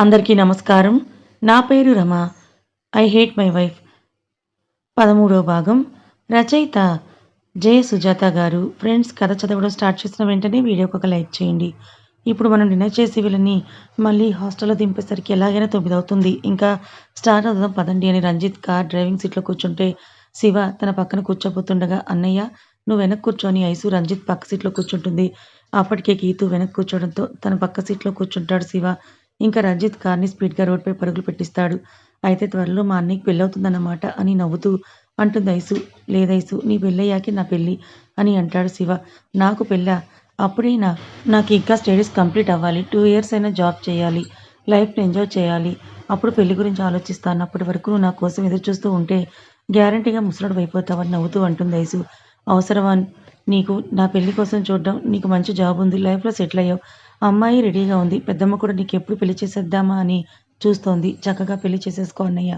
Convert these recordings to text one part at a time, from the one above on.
అందరికీ నమస్కారం. నా పేరు Rama. I hate my wife. పదమూడవ భాగం. రచయిత జయ సుజాత గారు. ఫ్రెండ్స్ కథ చదవడం స్టార్ట్ చేసిన వెంటనే వీడియోకి ఒక లైక్ చేయండి. ఇప్పుడు మనం డిన్నర్ చేసి వీళ్ళని మళ్ళీ హాస్టల్లో దింపేసరికి ఎలాగైనా తొమ్మిది అవుతుంది ఇంకా స్టార్ట్ అవుదాం పదండి అని రంజిత్ కార్ డ్రైవింగ్ సీట్లో కూర్చుంటే శివ తన పక్కన కూర్చోబోతుండగా అన్నయ్య నువ్వు వెనక్కి కూర్చొని ఐసు రంజిత్ పక్క సీట్లో కూర్చుంటుంది. అప్పటికే గీతు వెనక్కి కూర్చోవడంతో తన పక్క సీట్లో కూర్చుంటాడు శివ. ఇంకా రంజిత్ కార్ని స్పీడ్గా రోడ్పై పరుగులు పెట్టిస్తాడు. అయితే త్వరలో మా అన్నయ్యకి పెళ్ళవుతుందన్నమాట అని నవ్వుతూ అంటుంది ఐసు. లేదైసు నీ పెళ్ళయ్యాకే నా పెళ్ళి అని అంటాడు శివ. నాకు పెళ్ళా? అప్పుడైనా? నాకు ఇంకా స్టడీస్ కంప్లీట్ అవ్వాలి. టూ ఇయర్స్ అయినా జాబ్ చేయాలి. లైఫ్ని ఎంజాయ్ చేయాలి. అప్పుడు పెళ్ళి గురించి ఆలోచిస్తాను అప్పటి వరకు నువ్వు నా కోసం ఎదురు చూస్తూ ఉంటే గ్యారంటీగా ముసలాడు అయిపోతావని నవ్వుతూ అంటుంది ఐసు. అవసరమా? నీకు నా పెళ్ళి కోసం చూడడం నీకు మంచి జాబ్ ఉంది. లైఫ్లో సెటిల్ అయ్యావు. అమ్మాయి రెడీగా ఉంది. పెద్దమ్మ కూడా నీకు ఎప్పుడు పెళ్ళి చేసేద్దామా అని చూస్తోంది. చక్కగా పెళ్ళి చేసేసుకో అన్నయ్య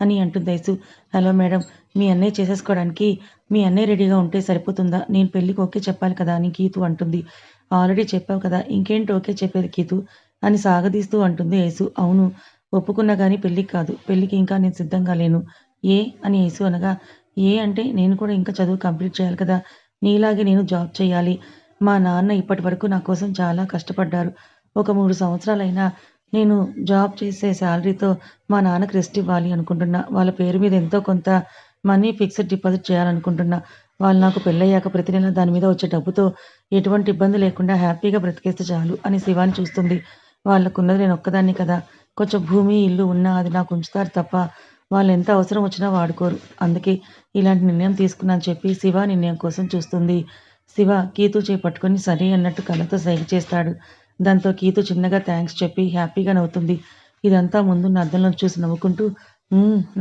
అని అంటుంది ఐసు. హలో మేడం మీ అన్నయ్య చేసేసుకోవడానికి మీ అన్నయ్య రెడీగా ఉంటే సరిపోతుందా? నేను పెళ్ళికి ఓకే చెప్పాలి కదా అని గీతు అంటుంది. ఆల్రెడీ చెప్పావు కదా ఇంకేంటి ఓకే చెప్పేది గీతు అని సాగదీస్తూ అంటుంది యేసు అవును ఒప్పుకున్నా కానీ పెళ్ళికి కాదు. పెళ్ళికి ఇంకా నేను సిద్ధంగా లేను. ఏ? అని యేసు అనగా ఏ అంటే నేను కూడా ఇంకా చదువు కంప్లీట్ చేయాలి కదా. నీలాగే నేను జాబ్ చేయాలి. మా నాన్న ఇప్పటి వరకు నా కోసం చాలా కష్టపడ్డారు. ఒక మూడు సంవత్సరాలైనా నేను జాబ్ చేసే శాలరీతో మా నాన్నకి రెస్ట్ ఇవ్వాలి అనుకుంటున్నా. వాళ్ళ పేరు మీద ఎంతో కొంత మనీ ఫిక్స్డ్ డిపాజిట్ చేయాలనుకుంటున్నా. వాళ్ళు నాకు పెళ్ళయ్యాక ప్రతి నెల దాని మీద వచ్చే డబ్బుతో ఎటువంటి ఇబ్బంది లేకుండా హ్యాపీగా బ్రతికేస్తే చాలు అని శివాని చూస్తుంది. వాళ్ళకున్నది నేను ఒక్కదాన్ని కదా. కొంచెం భూమి ఇల్లు ఉన్నా అది నాకు ఉంచుతారు తప్ప వాళ్ళు ఎంత అవసరం వచ్చినా వాడుకోరు. అందుకే ఇలాంటి నిర్ణయం తీసుకున్నాను చెప్పి శివ నిర్ణయం కోసం చూస్తుంది. శివ కీతు చేపట్టుకుని సరే అన్నట్టు కళ్ళతో సైగ చేస్తాడు. దాంతో కీతు చిన్నగా థ్యాంక్స్ చెప్పి హ్యాపీగా నవ్వుతుంది. ఇదంతా ముందు నా అద్దంలో చూసి నవ్వుకుంటూ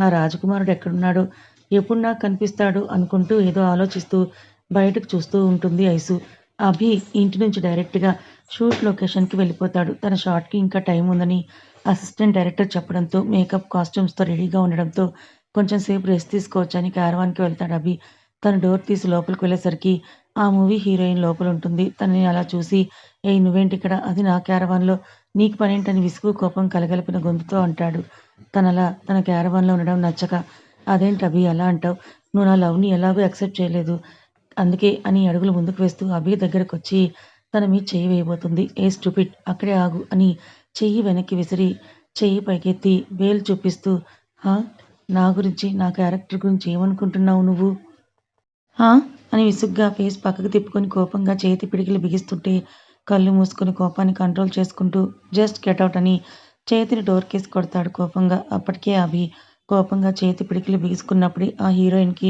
నా రాజకుమారుడు ఎక్కడున్నాడో? ఎప్పుడు నాకు కనిపిస్తాడు? అనుకుంటూ ఏదో ఆలోచిస్తూ బయటకు చూస్తూ ఉంటుంది ఐసు. అభి ఇంటి నుంచి డైరెక్ట్గా షూట్ లొకేషన్కి వెళ్ళిపోతాడు. తన షాట్కి ఇంకా టైం ఉందని అసిస్టెంట్ డైరెక్టర్ చెప్పడంతో మేకప్ కాస్ట్యూమ్స్తో రెడీగా ఉండడంతో కొంచెం సేపు రెస్ట్ తీసుకోవచ్చని క్యారవాన్కి వెళ్తాడు అభి. తన డోర్ తీసి లోపలికి వెళ్ళేసరికి ఆ మూవీ హీరోయిన్ లోపల ఉంటుంది తనని అలా చూసి ఏ నువ్వేంటి ఇక్కడ? అది నా క్యారవాన్లో. నీకు పనేంటని విసుగు కోపం కలగలిపిన గొంతుతో అంటాడు. తనలా తన క్యారవాన్లో ఉండడం నచ్చక అదేంటి అభి అలా అంటావు? నువ్వు నా లవ్ని ఎలాగో యాక్సెప్ట్ చేయలేదు. అందుకే అని అడుగులు ముందుకు వేస్తూ అభి దగ్గరకు వచ్చి తన మీద చెయ్యి వేయబోతుంది. ఏ స్టూపిడ్ అక్కడే ఆగు అని చెయ్యి వెనక్కి విసిరి చెయ్యి పైకెత్తి వేలు చూపిస్తూ హా? నా గురించి నా క్యారెక్టర్ గురించి ఏమనుకుంటున్నావు నువ్వు? హా? అని విసుగ్గా ఫేస్ పక్కకు తిప్పుకొని కోపంగా చేతి పిడికిలు బిగిస్తుంటే కళ్ళు మూసుకొని కోపాన్ని కంట్రోల్ చేసుకుంటూ జస్ట్ గెట్అవుట్ అని చేతిని డోర్ కేసి కొడతాడు కోపంగా. అప్పటికే అభి కోపంగా చేతి పిడికిలు బిగుసుకున్నప్పుడే ఆ హీరోయిన్కి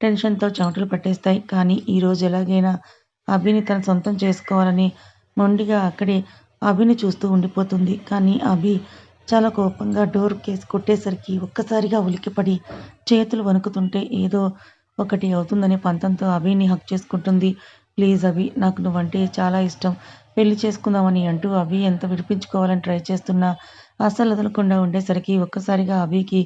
టెన్షన్తో చెమటలు పట్టేస్తాయి. కానీ ఈ రోజు ఎలాగైనా అభిని తన సొంతం చేసుకోవాలని మొండిగా అక్కడే అభిని చూస్తూ ఉండిపోతుంది. కానీ అభి చాలా కోపంగా డోర్ కేసి కొట్టేసరికి ఒక్కసారిగా ఉలికిపడి చేతులు వణుకుతుంటే ఏదో ఒకటి అవుతుందనే పంతంతో అభిని హక్ చేసుకుంటుంది. ప్లీజ్ అభి నాకు నువ్వంటే చాలా ఇష్టం. పెళ్ళి చేసుకుందామని అంటూ అభి ఎంత విడిపించుకోవాలని ట్రై చేస్తున్నా అస్సలు వదలకుండా ఉండేసరికి ఒక్కసారిగా అభికి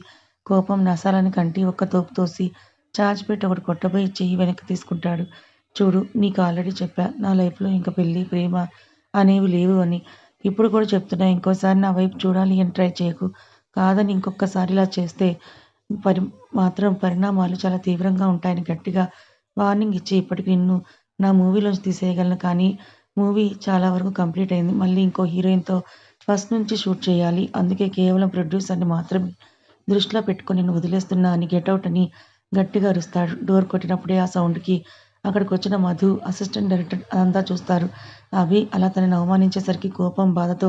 కోపం నసాలని కంటి ఒక్క తోపు తోసి చార్జ్ పెట్టి ఒకటి కొట్టబోయి చెయ్యి వెనక్కి తీసుకుంటాడు. చూడు నీకు ఆల్రెడీ చెప్పా నా లైఫ్లో ఇంకా పెళ్ళి ప్రేమ అనేవి లేవు అని. ఇప్పుడు కూడా చెప్తున్నా ఇంకోసారి నా వైపు చూడాలి అని ట్రై చేయకు. కాదని ఇంకొకసారి ఇలా చేస్తే పరి మాత్రం పరిణామాలు చాలా తీవ్రంగా ఉంటాయని గట్టిగా వార్నింగ్ ఇచ్చి ఇప్పటికి నిన్ను నా మూవీలోంచి తీసేయగలను. కానీ మూవీ చాలా వరకు కంప్లీట్ అయింది. మళ్ళీ ఇంకో హీరోయిన్తో ఫస్ట్ నుంచి షూట్ చేయాలి. అందుకే కేవలం ప్రొడ్యూసర్ని మాత్రమే దృష్టిలో పెట్టుకొని నేను వదిలేస్తున్నా అని గెట్అవుట్ అని గట్టిగా అరుస్తాడు. డోర్ కొట్టినప్పుడే ఆ సౌండ్కి అక్కడికి వచ్చిన మధు అసిస్టెంట్ డైరెక్టర్ అదంతా చూస్తారు. అవి అలా తనని అవమానించేసరికి కోపం బాధతో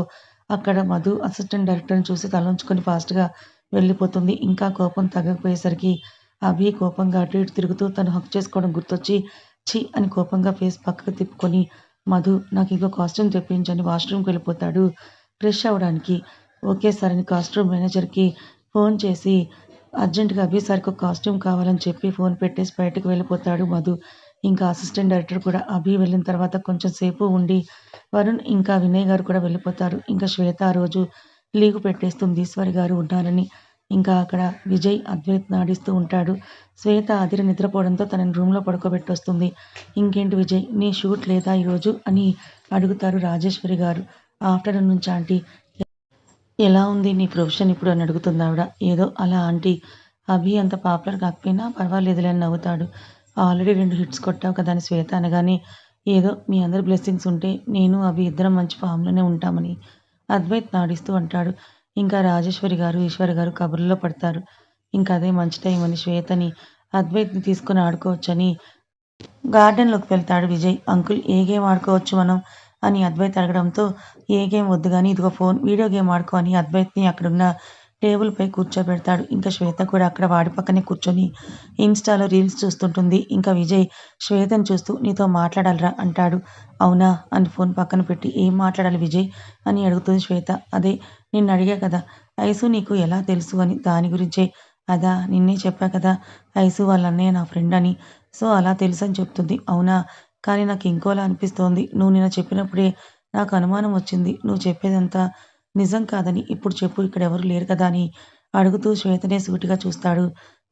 అక్కడ మధు అసిస్టెంట్ డైరెక్టర్ని చూసి తలంచుకొని ఫాస్ట్గా వెళ్ళిపోతుంది. ఇంకా కోపం తగ్గకపోయేసరికి అభి కోపంగా అటు ఇటు తిరుగుతూ తను హక్ చేసుకోవడం గుర్తొచ్చి ఛీ అని కోపంగా ఫేస్ పక్కకు తిప్పుకొని మధు నాకు ఇంకో కాస్ట్యూమ్ తెప్పించని వాష్రూమ్కి వెళ్ళిపోతాడు ఫ్రెష్ అవ్వడానికి. ఓకే సార్ అని కాస్ట్యూమ్ మేనేజర్కి ఫోన్ చేసి అర్జెంటుగా అభి సార్కి ఒక కాస్ట్యూమ్ కావాలని చెప్పి ఫోన్ పెట్టేసి బయటకు వెళ్ళిపోతాడు మధు. ఇంకా అసిస్టెంట్ డైరెక్టర్ కూడా అభి వెళ్ళిన తర్వాత కొంచెం సేపు ఉండి వరుణ్ ఇంకా వినయ్ గారు కూడా వెళ్ళిపోతారు. ఇంకా శ్వేత ఆ రోజు లీగు పెట్టేస్తుంది. ఈశ్వరి గారు ఉన్నారని ఇంకా అక్కడ విజయ్ అద్వైత్ నాడిస్తూ ఉంటాడు. శ్వేత అదిర నిద్రపోవడంతో తనని రూమ్లో పడుకోబెట్టి వస్తుంది ఇంకేంటి విజయ్ నీ షూట్ లేదా ఈరోజు అని అడుగుతారు రాజేశ్వరి గారు. ఆఫ్టర్నూన్ నుంచి ఆంటీ ఎలా ఉంది నీ ప్రొఫెషన్ ఇప్పుడు అని అడుగుతుంది ఆవిడ. ఏదో అలా ఆంటీ అభి అంత పాపులర్ కాకపోయినా పర్వాలేదులే అని నవ్వుతాడు. ఆల్రెడీ రెండు హిట్స్ కొట్టావు కదా అని శ్వేత అనగానే ఏదో మీ అందరి బ్లెస్సింగ్స్ ఉంటే నేను అవి ఇద్దరం మంచి ఫామ్లోనే ఉంటామని. అద్వైత్ నాడిస్తూ అంటాడు. ఇంకా రాజేశ్వరి గారు ఈశ్వరి గారు కబుర్లో పడతారు. ఇంకా అదే మంచి టైం అని శ్వేతని అద్వైత్ని తీసుకుని ఆడుకోవచ్చని గార్డెన్లోకి వెళ్తాడు విజయ్. అంకుల్ ఏ గేమ్ ఆడుకోవచ్చు మనం? అని అద్వైత్ అడగడంతో ఏ గేమ్ వద్దు కానీ ఇదిగో ఫోన్ వీడియో గేమ్ ఆడుకో అని అద్వైత్ని అక్కడున్న టేబుల్ పై కూర్చోబెడతాడు. ఇంకా శ్వేత కూడా అక్కడ వాడి పక్కనే కూర్చొని ఇన్స్టాలో రీల్స్ చూస్తుంటుంది. ఇంకా విజయ్ శ్వేతను చూస్తూ నీతో మాట్లాడాలరా అంటాడు. అవునా అని ఫోన్ పక్కన పెట్టి ఏం మాట్లాడాలి విజయ్? అని అడుగుతుంది శ్వేత. అదే నిన్ను అడిగా కదా. ఐసు నీకు ఎలా తెలుసు? అని దాని గురించే. అదా నిన్నే చెప్పా కదా. ఐసు వాళ్ళ అన్నయ్య నా ఫ్రెండ్ అని. సో అలా తెలుసు అని చెప్తుంది. అవునా? కానీ నాకు ఇంకోలా అనిపిస్తోంది. నువ్వు నిన్న చెప్పినప్పుడే నాకు అనుమానం వచ్చింది. నువ్వు చెప్పేదంతా నిజం కాదని ఇప్పుడు చెప్పు ఇక్కడ ఎవరు లేరు కదా అని అడుగుతూ శ్వేతనే సూటిగా చూస్తాడు.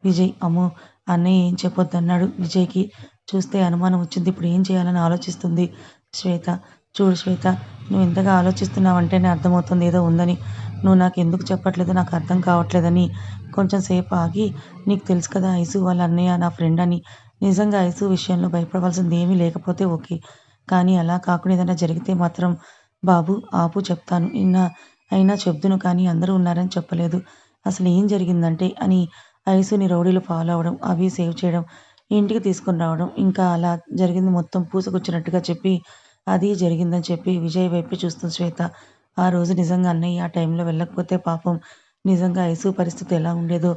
విజయ్ అమ్మో అన్నయ్య ఏం చెప్పొద్దన్నాడు విజయ్కి. చూస్తే అనుమానం వచ్చింది. ఇప్పుడు ఏం చేయాలని ఆలోచిస్తుంది శ్వేత? చూడు శ్వేత నువ్వు ఇంతగా ఆలోచిస్తున్నావంటేనే అర్థమవుతుంది. ఏదో ఉందని. నువ్వు నాకు ఎందుకు చెప్పట్లేదు? నాకు అర్థం కావట్లేదని. కొంచెం సేపు ఆగి నీకు తెలుసు కదా ఐసు వాళ్ళ అన్నయ్య నా ఫ్రెండ్ అని. నిజంగా ఐసు విషయంలో భయపడవలసింది ఏమీ లేకపోతే ఓకే. కానీ అలా కాకుండా ఏదైనా జరిగితే మాత్రం బాబు ఆపు చెప్తాను. నిన్న అయినా చెప్తును కానీ అందరూ ఉన్నారని చెప్పలేదు. అసలు ఏం జరిగిందంటే అని ఐసుని రౌడీలు ఫాలో అవ్వడం అవి సేవ్ చేయడం ఇంటికి తీసుకుని రావడం ఇంకా అలా జరిగింది మొత్తం పూసకొచ్చినట్టుగా చెప్పి అది జరిగిందని చెప్పి విజయ్ వైపు చూస్తుంది శ్వేత. ఆ రోజు నిజంగా అన్నయ్య ఆ టైంలో వెళ్ళకపోతే పాపం నిజంగా ఐసు పరిస్థితి ఎలా ఉండేదో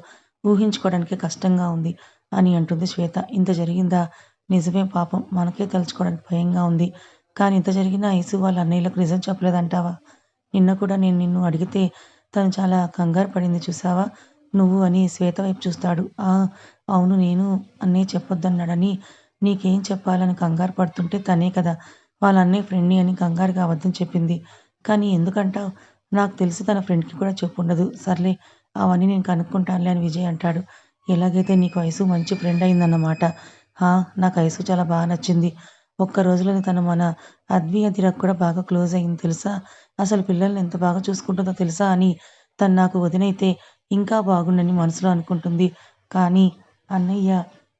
ఊహించుకోవడానికి కష్టంగా ఉంది అని అంటుంది శ్వేత. ఇంత జరిగిందా? నిజమే పాపం. మనకే తలుచుకోవడానికి భయంగా ఉంది. కానీ ఇంత జరిగినా ఐసు వాళ్ళ అన్నయ్యలకు నిజం చెప్పలేదంటావా? నిన్న కూడా నేను నిన్ను అడిగితే తను చాలా కంగారు పడింది చూసావా? నువ్వు అని శ్వేత వైపు చూస్తాడు. ఆ అవును నేను అన్నయ్య చెప్పొద్దన్నాడని నీకేం చెప్పాలని కంగారు పడుతుంటే తనే కదా వాళ్ళ అన్నయ్య ఫ్రెండ్ని అని కంగారుగా అబద్ధం చెప్పింది. కానీ ఎందుకంటావు? నాకు తెలిసి తన ఫ్రెండ్కి కూడా చెప్పుండదు సర్లే అవన్నీ నేను కనుక్కుంటానులే అని విజయ్ అంటాడు. ఎలాగైతే నీకు ఐసు మంచి ఫ్రెండ్ అయిందన్నమాట. నాకు ఐసు చాలా బాగా నచ్చింది. ఒక్క రోజులోనే తను మన అద్వి అదిరకు కూడా బాగా క్లోజ్ అయింది తెలుసా? అసలు పిల్లల్ని ఎంత బాగా చూసుకుంటుందో తెలుసా అని తను నాకు వదినైతే ఇంకా బాగుండని మనసులో అనుకుంటుంది. కానీ అన్నయ్య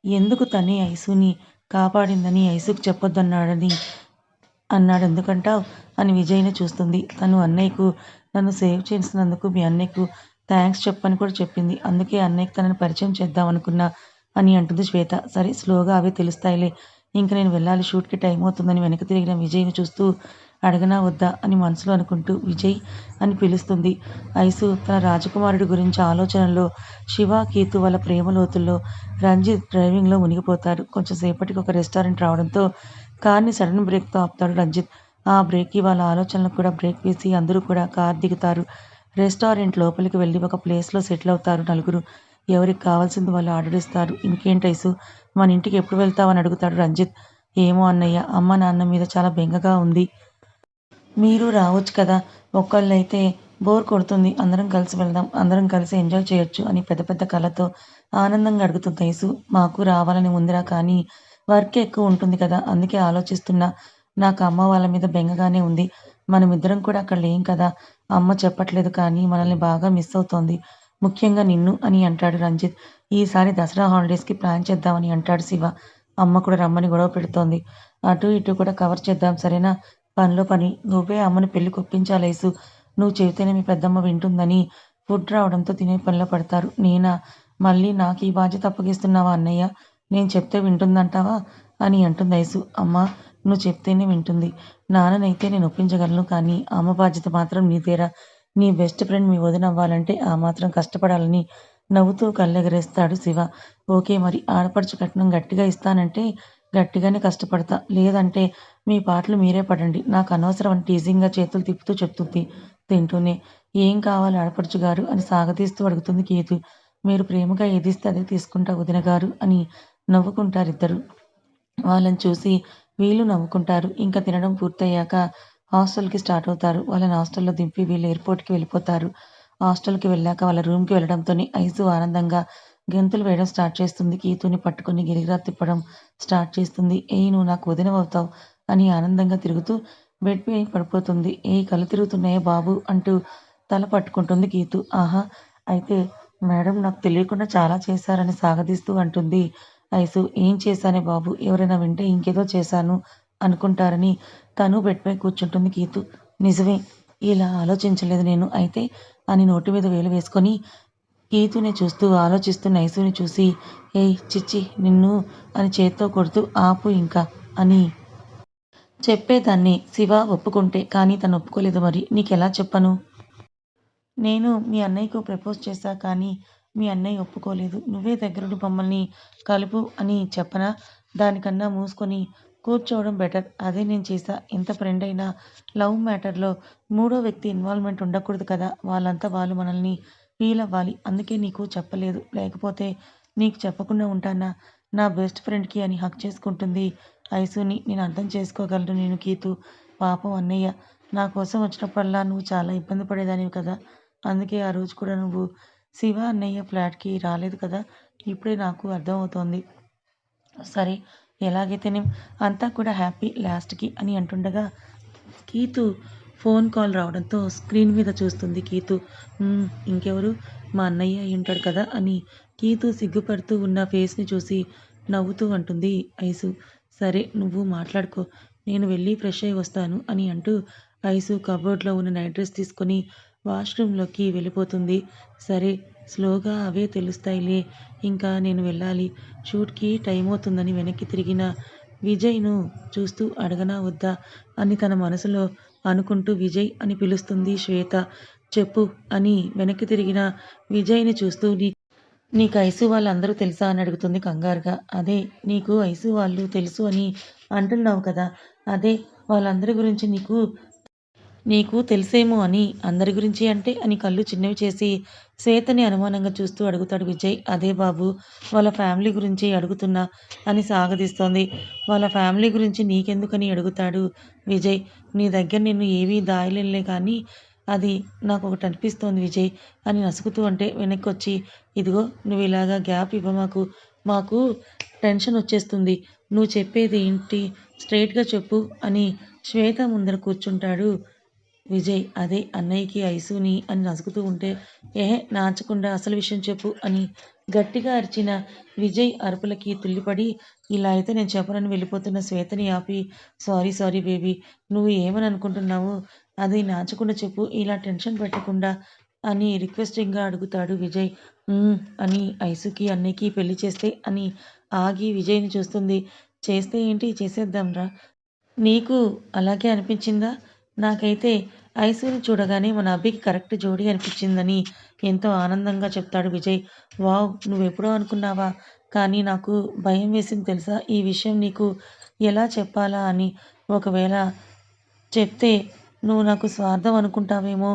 ఎందుకు తనే ఐసుని కాపాడిందని ఐసుకు చెప్పొద్దన్నాడని అన్నాడు ఎందుకంటావు? అని విజయ్ని చూస్తుంది. తను అన్నయ్యకు నన్ను సేవ్ చేసినందుకు మీ అన్నయ్యకు థ్యాంక్స్ చెప్పని కూడా చెప్పింది. అందుకే అన్నయ్యకి తనని పరిచయం చేద్దాం అనుకున్నా అని అంటుంది శ్వేత. సరే స్లోగా అవి తెలుస్తాయిలే. ఇంక నేను వెళ్ళాలి షూట్కి టైం అవుతుందని వెనక్కి తిరిగిన విజయ్ని చూస్తూ అడగనా వద్దా అని మనసులో అనుకుంటూ విజయ్ అని పిలుస్తుంది. ఐసు తన రాజకుమారుడి గురించి ఆలోచనలో శివ కీతు వాళ్ళ ప్రేమ లోతుల్లో రంజిత్ డ్రైవింగ్లో మునిగిపోతారు కొంచెం సేపటికి ఒక రెస్టారెంట్ రావడంతో కార్ని సడన్ బ్రేక్తో ఆపుతాడు రంజిత్. ఆ బ్రేక్కి వాళ్ళ ఆలోచనలకు కూడా బ్రేక్ వేసి అందరూ కూడా కార్ దిగుతారు. రెస్టారెంట్ లోపలికి వెళ్ళి ఒక ప్లేస్లో సెటిల్ అవుతారు నలుగురు. ఎవరికి కావాల్సింది వాళ్ళు ఆర్డర్ ఇస్తారు. ఇంకేంటైసు మన ఇంటికి ఎప్పుడు వెళ్తావని అడుగుతాడు రంజిత్. ఏమో అన్నయ్య అమ్మ నాన్న మీద చాలా బెంగగా ఉంది. మీరు రావచ్చు కదా. ఒక్కళ్ళైతే బోర్ కొడుతుంది. అందరం కలిసి వెళ్దాం. అందరం కలిసి ఎంజాయ్ చేయొచ్చు అని పెద్ద పెద్ద కళ్ళతో ఆనందంగా అడుగుతుంది ఐసు మాకు రావాలని ఉందిరా కానీ వర్క్ ఎక్కువ ఉంటుంది కదా. అందుకే ఆలోచిస్తున్నా. నాకు అమ్మ వాళ్ళ మీద బెంగగానే ఉంది. మనమిద్దరం కూడా అక్కడ లేం కదా. అమ్మ చెప్పట్లేదు కానీ మనల్ని బాగా మిస్ అవుతోంది. ముఖ్యంగా నిన్ను అని అంటాడు రంజిత్. ఈసారి దసరా హాలిడేస్కి ప్లాన్ చేద్దామని అంటాడు శివ. అమ్మ కూడా రమ్మని గొడవ పెడుతోంది. అటు ఇటు కూడా కవర్ చేద్దాం సరేనా? పనిలో పని. నువ్వే అమ్మని పెళ్ళి కొప్పించాలేసు నువ్వు చెబితేనే మీ పెద్దమ్మ వింటుందని. ఫుడ్ రావడంతో తినే పనిలో పడతారు. నేనా? మళ్ళీ నాకు ఈ బాధ్యత అప్పగిస్తున్నావా అన్నయ్య? నేను చెప్తే వింటుందంటావా? అని అంటుంది ఐసు. అమ్మ నువ్వు చెప్తేనే వింటుంది. నాన్ననైతే నేను ఒప్పించగలను కానీ అమ్మ బాధ్యత మాత్రం నీదేరా. నీ బెస్ట్ ఫ్రెండ్ మీ వదినవ్వాలంటే ఆ మాత్రం కష్టపడాలని నవ్వుతూ కళ్ళెగరేస్తాడు శివ. ఓకే మరి ఆడపడుచు కట్నం గట్టిగా ఇస్తానంటే గట్టిగానే కష్టపడతా. లేదంటే మీ పాటలు మీరే పడండి. నాకు అనవసరం అని టీజింగ్గా చేతులు తిప్పుతూ చెప్తుంది తింటూనే. ఏం కావాలి ఆడపడుచు గారు అని సాగతీస్తూ అడుగుతుంది కేతు. మీరు ప్రేమగా ఏదిస్తే అదే తీసుకుంటా వదిన గారు అని నవ్వుకుంటారు ఇద్దరు వాళ్ళని చూసి వీళ్ళు నవ్వుకుంటారు. ఇంకా తినడం పూర్తయ్యాక హాస్టల్కి స్టార్ట్ అవుతారు వాళ్ళని హాస్టల్లో దింపి వీళ్ళు ఎయిర్పోర్ట్కి వెళ్ళిపోతారు హాస్టల్కి వెళ్ళాక వాళ్ళ రూమ్కి వెళ్ళడంతోనే ఐసు ఆనందంగా గెంతులు వేయడం స్టార్ట్ చేస్తుంది కీతుని పట్టుకుని గిరిగిరా తిప్పడం స్టార్ట్ చేస్తుంది ఏ నువ్వు నాకు వదినవవుతావు అని ఆనందంగా తిరుగుతూ బెడ్ పై పడిపోతుంది ఏ కళ్ళు తిరుగుతున్నాయే బాబు అంటూ తల పట్టుకుంటుంది గీతు. ఆహా! అయితే మేడం నాకు తెలియకుండా చాలా చేశారని సాగదీస్తూ అంటుంది ఐసు. ఏం చేశానే బాబు! ఎవరైనా వింటే ఇంకేదో చేశాను అనుకుంటారని తను బెడ్‌పై కూర్చుంటుంది గీతు. నిజమే! ఇలా ఆలోచించలేదు నేను. అయితే అని నోటి మీద వేలు వేసుకొని గీతుని చూస్తూ ఆలోచిస్తున్న ఐసుని చూసి ఏయ్ చిచ్చి నిన్ను అని చేత్తో కొడుతూ ఆపు ఇంకా అని చెప్పేదాన్ని శివ ఒప్పుకుంటే. కానీ తను ఒప్పుకోలేదు మరి. నీకెలా చెప్పను? నేను మీ అన్నయ్యకు ప్రపోజ్ చేశా కానీ మీ అన్నయ్య ఒప్పుకోలేదు. నువ్వే దగ్గరుండి మమ్మల్ని కలుపు అని చెప్పనా? దానికన్నా మూసుకొని కూర్చోవడం బెటర్. అదే నేను చేసా ఎంత ఫ్రెండ్ అయినా లవ్ మ్యాటర్‌లో మూడో వ్యక్తి ఇన్వాల్వ్‌మెంట్ ఉండకూడదు కదా! వాళ్ళంతా వాళ్ళు మనల్ని ఫీల్ అవ్వాలి. అందుకే నీకు చెప్పలేదు. లేకపోతే నీకు చెప్పకుండా ఉంటానా? నా బెస్ట్ ఫ్రెండ్‌కి అని హక్ చేసుకుంటుంది ఐసుని. నేను అర్థం చేసుకోగలను నేను కీతు పాపం అన్నయ్య. నా కోసం వచ్చినప్పుడల్లా నువ్వు చాలా ఇబ్బంది పడేదానివి కదా! అందుకే ఆ రోజు కూడా నువ్వు శివ అన్నయ్య ఫ్లాట్‌కి రాలేదు కదా! ఇప్పుడే నాకు అర్థమవుతోంది. సరే ఎలాగైతేనేం అంతా కూడా హ్యాపీ లాస్ట్‌కి అని అంటుండగా కీతు ఫోన్ కాల్ రావడంతో స్క్రీన్ మీద చూస్తుంది కీతు ఇంకెవరు? మా అన్నయ్య ఉంటాడు కదా! అని కీతు సిగ్గుపడుతూ ఉన్న ఫేస్‌ని చూసి నవ్వుతూ అంటుంది ఐసు. సరే నువ్వు మాట్లాడుకో. నేను వెళ్ళి ఫ్రెష్ అయ్యి వస్తాను అని అంటూ ఐసు కబోర్డ్‌లో ఉన్న నైట్ డ్రెస్ తీసుకొని వాష్‌రూమ్‌లోకి వెళ్ళిపోతుంది. సరే స్లోగా అవే తెలుస్తాయిలే. ఇంకా నేను వెళ్ళాలి. షూట్‌కి టైం అవుతుందని వెనక్కి తిరిగిన విజయ్‌ను చూస్తూ అడగనా వద్దా అని తన మనసులో అనుకుంటూ విజయ్ అని పిలుస్తుంది శ్వేత. చెప్పు అని వెనక్కి తిరిగిన విజయ్‌ని చూస్తూ నీ నీకు ఐసు వాళ్ళందరూ తెలుసా అని అడుగుతుంది కంగారుగా. అదే నీకు ఐసు వాళ్ళు తెలుసు అని అంటున్నావు కదా! అదే వాళ్ళందరి గురించి నీకు నీకు తెలుసేమో అని అందరి గురించి అంటే అని కళ్ళు చిన్నవి చేసి శ్వేతని అనుమానంగా చూస్తూ అడుగుతాడు విజయ్. అదే బాబు వాళ్ళ ఫ్యామిలీ గురించి అడుగుతున్నా అని సాగదీస్తోంది. వాళ్ళ ఫ్యామిలీ గురించి నీకెందుకని అడుగుతాడు విజయ్. నీ దగ్గర నిన్ను ఏవీ దాయలేనులే కానీ అది నాకు ఒకటి అనిపిస్తోంది విజయ్ అని నసుకుతూ అంటే వెనక్కి వచ్చి ఇదిగో నువ్వు ఇలాగా గ్యాప్ ఇవ్వమాకు. మాకు టెన్షన్ వచ్చేస్తుంది. నువ్వు చెప్పేది ఏంటి స్ట్రెయిట్‌గా చెప్పు అని శ్వేత ముందర కూర్చుంటాడు విజయ్. అదే అన్నయ్యకి ఐసుని అని నసుకుతూ ఉంటే ఎహె నాచకుండా అసలు విషయం చెప్పు అని గట్టిగా అరిచిన విజయ్ అరుపులకి తుల్లిపడి ఇలా అయితే నేను చెప్పనని వెళ్ళిపోతున్న శ్వేతని ఆపి సారీ సారీ బేబీ నువ్వు ఏమని అనుకుంటున్నావు అది నాచకుండా చెప్పు. ఇలా టెన్షన్ పెట్టకుండా అని రిక్వెస్టింగ్‌గా అడుగుతాడు విజయ్. అని ఐసుకి, అన్నయ్యకి పెళ్ళి చేస్తే అని ఆగి విజయ్‌ని చూస్తుంది. చేస్తే ఏంటి చేసేద్దాంరా. నీకు అలాగే అనిపించిందా? నాకైతే ఐసుని చూడగానే మన అభికి కరెక్ట్ జోడీ అనిపించిందని ఎంతో ఆనందంగా చెప్తాడు విజయ్. వావ్! నువ్వెప్పుడో అనుకున్నావా? కానీ నాకు భయం వేసింది తెలుసా? ఈ విషయం నీకు ఎలా చెప్పాలా అని. ఒకవేళ చెప్తే నువ్వు నాకు స్వార్థం అనుకుంటావేమో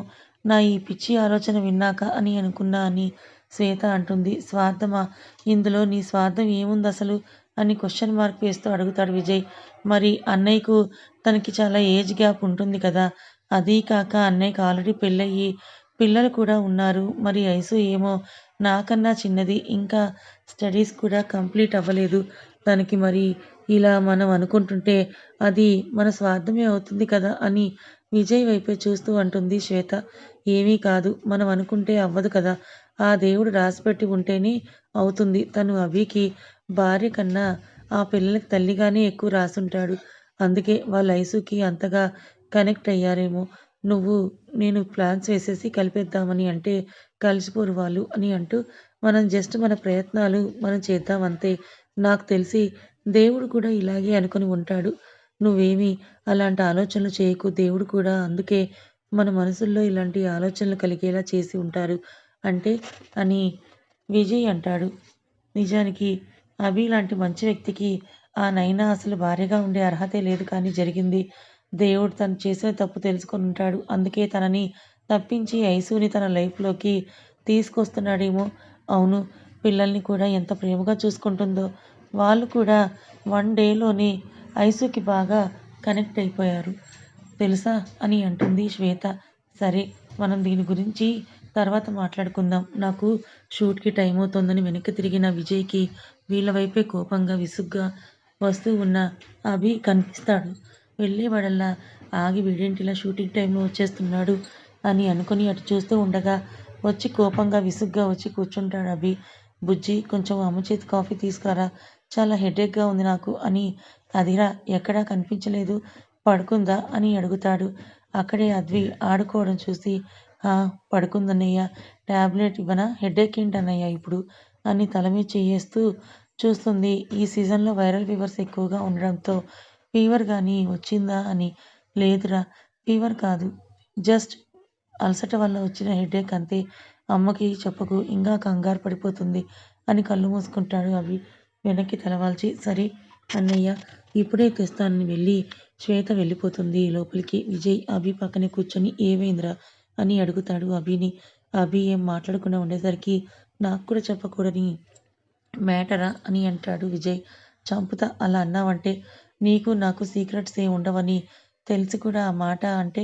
నా ఈ పిచ్చి ఆలోచన విన్నాక అని అనుకున్నా అని శ్వేత అంటుంది. స్వార్థమా? ఇందులో నీ స్వార్థం ఏముంది అసలు అని క్వశ్చన్ మార్క్ వేస్తూ అడుగుతాడు విజయ్. మరి అన్నయ్యకు తనకి చాలా ఏజ్ గ్యాప్ ఉంటుంది కదా! అదీ కాక అన్నయ్యకి ఆల్రెడీ పెళ్ళయ్యి పిల్లలు కూడా ఉన్నారు. మరి ఐసు ఏమో నాకన్నా చిన్నది. ఇంకా స్టడీస్ కూడా కంప్లీట్ అవ్వలేదు. తనకి మరి ఇలా మనం అనుకుంటుంటే అది మన స్వార్థమే అవుతుంది కదా! అని విజయ్ వైపే చూస్తూ అంటుంది శ్వేత. ఏమీ కాదు. మనం అనుకుంటే అవ్వదు కదా! ఆ దేవుడు రాసిపెట్టి ఉంటేనే అవుతుంది. తను అభికి భార్య కన్నా ఆ పిల్లలకి తల్లిగానే ఎక్కువ రాసుంటాడు. అందుకే వాళ్ళ ఐసుకి అంతగా కనెక్ట్ అయ్యారేమో! నువ్వు నేను ప్లాన్స్ వేసేసి కలిపేద్దామని అంటే కలిసిపోరు వాళ్ళు అని అంటూ మనం జస్ట్ మన ప్రయత్నాలు మనం చేద్దాం అంతే. నాకు తెలిసి దేవుడు కూడా ఇలాగే అనుకుని ఉంటాడు. నువ్వేమీ అలాంటి ఆలోచనలు చేయకు. దేవుడు కూడా అందుకే మన మనసుల్లో ఇలాంటి ఆలోచనలు కలిగేలా చేసి ఉంటారు. అంటే అని విజయ్ అంటాడు. నిజానికి అభి లాంటి మంచి వ్యక్తికి ఆ నైనా అసలు భార్యగా ఉండే అర్హతే లేదు కానీ జరిగింది. దేవుడు తను చేసిన తప్పు తెలుసుకొని ఉంటాడు అందుకే తనని తప్పించి ఐసూని తన లైఫ్‌లోకి తీసుకొస్తున్నాడేమో! అవును. పిల్లల్ని కూడా ఎంత ప్రేమగా చూసుకుంటుందో! వాళ్ళు కూడా వన్ డేలోనే ఐసుకి బాగా కనెక్ట్ అయిపోయారు. తెలుసా? అని అంటుంది శ్వేత. సరే మనం దీని గురించి తర్వాత మాట్లాడుకుందాం. నాకు షూట్‌కి టైం అవుతుందని వెనక్కి తిరిగిన విజయ్‌కి వీళ్ళ వైపే కోపంగా, విసుగ్గా వస్తూ ఉన్న అభి కనిపిస్తాడు. వెళ్ళేవాడల్లా ఆగి వీడేంటిలా షూటింగ్ టైంలో వచ్చేస్తున్నాడు అని అనుకుని అటు చూస్తూ ఉండగా వచ్చి కోపంగా విసుగ్గా వచ్చి కూర్చుంటాడు అభి. బుజ్జి కొంచెం అమ్మ చేతి కాఫీ తీసుకురా చాలా హెడేక్గా ఉంది నాకు అని అదిరా ఎక్కడా కనిపించలేదు పడుకుందా అని అడుగుతాడు. అక్కడే అద్వి ఆడుకోవడం చూసి పడుకుందన్నయ్య ట్యాబ్లెట్ ఇవ్వనా? హెడేక్ ఏంటన్నయ్య ఇప్పుడు? అని తల మీద చేయేస్తూ చూస్తుంది. ఈ సీజన్లో వైరల్ ఫీవర్స్ ఎక్కువగా ఉండడంతో ఫీవర్ కానీ వచ్చిందా అని. లేదురా ఫీవర్ కాదు. జస్ట్ అలసట వల్ల వచ్చిన హెడేక్ అంతే. అమ్మకి చెప్పకు ఇంకా కంగారు పడిపోతుంది అని కళ్ళు మూసుకుంటాడు అవి. వెనక్కి తలవాల్చి సరే అన్నయ్య ఇప్పుడే తెస్తానని వెళ్ళి శ్వేత వెళ్ళిపోతుంది. లోపలికి విజయ్ అభి పక్కనే కూర్చొని ఏమైందిరా అని అడుగుతాడు అభిని. అభి ఏం మాట్లాడకుండా ఉండేసరికి నాకు కూడా చెప్పకూడని మ్యాటరా అని అంటాడు విజయ్. చంపుతా అలా అన్నావంటే నీకు నాకు సీక్రెట్స్ ఏం ఉండవని తెలిసి కూడా ఆ మాట అంటే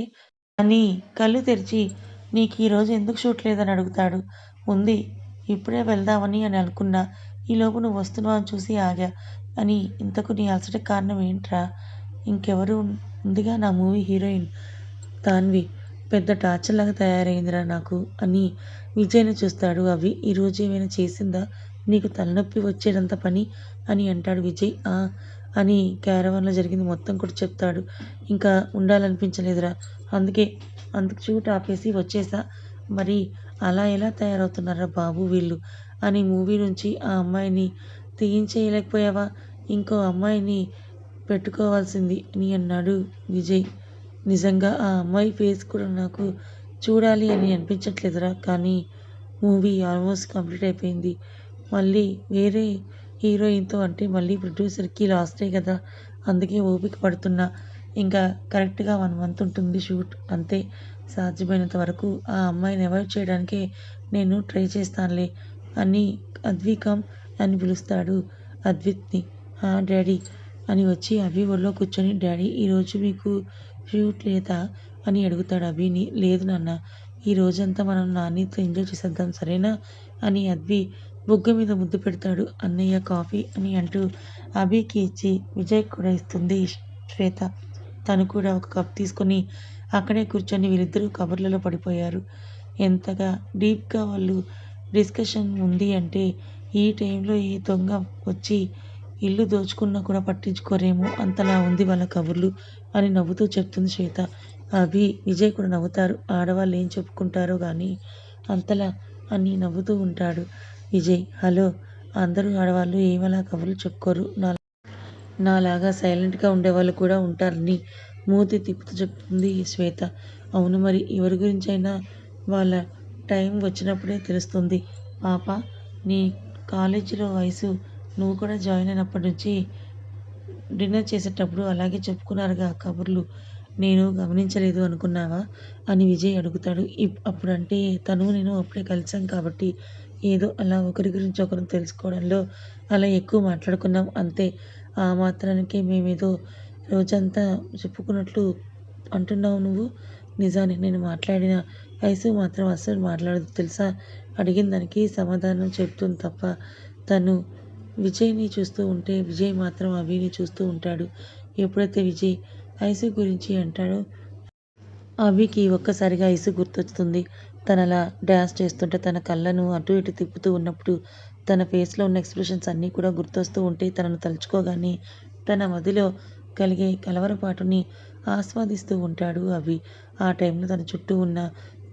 అని కళ్ళు తెరిచి నీకు ఈరోజు ఎందుకు షూట్ లేదని అడుగుతాడు? ఉంది ఇప్పుడే వెళ్దామని అని అనుకున్నా. ఈలోపు నువ్వు వస్తున్నావు అని చూసి ఆగా. అని ఇంతకు నీ అలసట కారణం ఏంట్రా? ఇంకెవరు ఉందిగా నా మూవీ హీరోయిన్ తాన్వి పెద్ద టార్చర్ లాగా తయారైందిరా నాకు అని విజయ్ని చూస్తాడు. అవి ఈరోజు ఏమైనా చేసిందా? నీకు తలనొప్పి వచ్చేటంత పని? అని అంటాడు విజయ్. ఆ అని క్యారవాన్లో జరిగింది. మొత్తం కూడా చెప్తాడు. ఇంకా ఉండాలనిపించలేదురా. అందుకే అందుకు షూట్ ఆపేసి వచ్చేసా. మరి అలా ఎలా తయారవుతున్నారా బాబు వీళ్ళు? అని మూవీ నుంచి ఆ అమ్మాయిని తీయించేయలేకపోయావా? ఇంకో అమ్మాయిని పెట్టుకోవాల్సింది అని అన్నాడు విజయ్. నిజంగా ఆ అమ్మాయి ఫేస్ కూడా నాకు చూడాలి అని అనిపించట్లేదురా. కానీ మూవీ ఆల్మోస్ట్ కంప్లీట్ అయిపోయింది. మళ్ళీ వేరే హీరోయిన్తో అంటే మళ్ళీ ప్రొడ్యూసర్కి లాస్టే కదా. అందుకే ఓపిక పడుతున్నా. ఇంకా కరెక్ట్గా వన్ మంత్ ఉంటుంది షూట్. అంతే. సాధ్యమైనంత వరకు ఆ అమ్మాయిని అవాయిడ్ చేయడానికే నేను ట్రై చేస్తానులే అని అద్వికం అని పిలుస్తాడు అద్విత్ని. డాడీ అని వచ్చి అభి ఒళ్ళో కూర్చొని డాడీ ఈరోజు మీకు షూట్ లేదా? అని అడుగుతాడు అభిని. లేదు నాన్న. ఈ రోజంతా మనం నాన్నతో ఎంజాయ్ చేసేద్దాం సరేనా? అని అద్వి బుగ్గ మీద ముద్దు పెడతాడు. అన్నయ్య కాఫీ అని అంటూ అభికి ఇచ్చి విజయ్ కూడా ఇస్తుంది శ్వేత. తను కూడా ఒక కప్ తీసుకొని అక్కడే కూర్చొని వీళ్ళిద్దరూ కబుర్లలో పడిపోయారు. ఎంతగా డీప్గా వాళ్ళు డిస్కషన్ ఉంది అంటే ఈ టైంలో ఏ దొంగ వచ్చి ఇల్లు దోచుకున్నా కూడా పట్టించుకోరేమో అంతలా ఉంది వాళ్ళ కబుర్లు అని నవ్వుతూ చెప్తుంది శ్వేత. అభి విజయ్ కూడా నవ్వుతారు. ఆడవాళ్ళు ఏం చెప్పుకుంటారో కానీ అంతలా అని నవ్వుతూ ఉంటాడు. విజయ్ హలో అందరూ ఆడవాళ్ళు ఏమలా కబుర్లు చెప్పుకోరు? నా నాలాగా సైలెంట్గా ఉండేవాళ్ళు కూడా ఉంటారని మూతి తిప్పుతూ చెప్తుంది శ్వేత. అవును మరి ఎవరి గురించి అయినా వాళ్ళ టైం వచ్చినప్పుడే తెలుస్తుంది. పాప నీ కాలేజీలో వయసు నువ్వు కూడా జాయిన్ అయినప్పటి నుంచి డిన్నర్ చేసేటప్పుడు అలాగే చెప్పుకున్నారుగా కబుర్లు. నేను గమనించలేదు అనుకున్నావా? అని విజయ్ అడుగుతాడు. అప్పుడంటే తను నేను అప్పుడే కలిసాం కాబట్టి ఏదో అలా ఒకరి గురించి ఒకరు తెలుసుకోవడంలో అలా ఎక్కువ మాట్లాడుకున్నాం అంతే. ఆ మాత్రానికి మేమేదో రోజంతా చెప్పుకున్నట్లు అంటున్నావు నువ్వు? నిజాన్ని నేను మాట్లాడిన వయసు మాత్రం అస్సలు మాట్లాడదు తెలుసా? అడిగిన దానికి సమాధానం చెప్తుంది తప్ప తను విజయ్ని చూస్తూ ఉంటే విజయ్ మాత్రం అభిని చూస్తూ ఉంటాడు. ఎప్పుడైతే విజయ్ ఐసు గురించి అంటాడు. అవికి ఒక్కసారిగా ఐసు గుర్తొస్తుంది. తనలా డ్యాన్స్ చేస్తుంటే తన కళ్ళను అటు ఇటు తిప్పుతూ ఉన్నప్పుడు తన ఫేస్లో ఉన్న ఎక్స్ప్రెషన్స్ అన్నీ కూడా గుర్తొస్తూ ఉంటే తనను తలుచుకోగానే తన మదిలో కలిగే కలవరపాటుని ఆస్వాదిస్తూ ఉంటాడు అవి. ఆ టైంలో తన చుట్టూ ఉన్న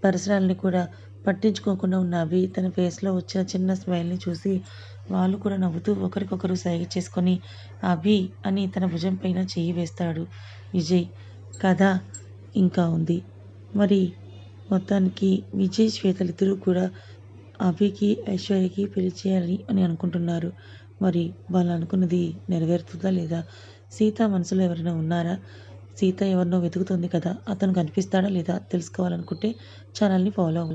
పరిసరాలని కూడా పట్టించుకోకుండా ఉన్న అవి తన ఫేస్లో వచ్చిన చిన్న స్మైల్ని చూసి వాళ్ళు కూడా నవ్వుతూ ఒకరికొకరు సైగ చేసుకొని అవి అని తన భుజం పైన చేయి వేస్తాడు. విజయ్ కథ ఇంకా ఉంది. మరి మొత్తానికి విజయ్ శ్వేతలిద్దరూ కూడా అభికి ఐశ్వర్యకి పెళ్ళి చేయాలి అని అనుకుంటున్నారు. మరి వాళ్ళు అనుకున్నది నెరవేరుతుందా లేదా? సీత మనసులో ఎవరైనా ఉన్నారా? సీత ఎవరినో వెతుకుతుంది కదా అతను కనిపిస్తాడా లేదా తెలుసుకోవాలనుకుంటే ఛానల్ని ఫాలో అవ్వండి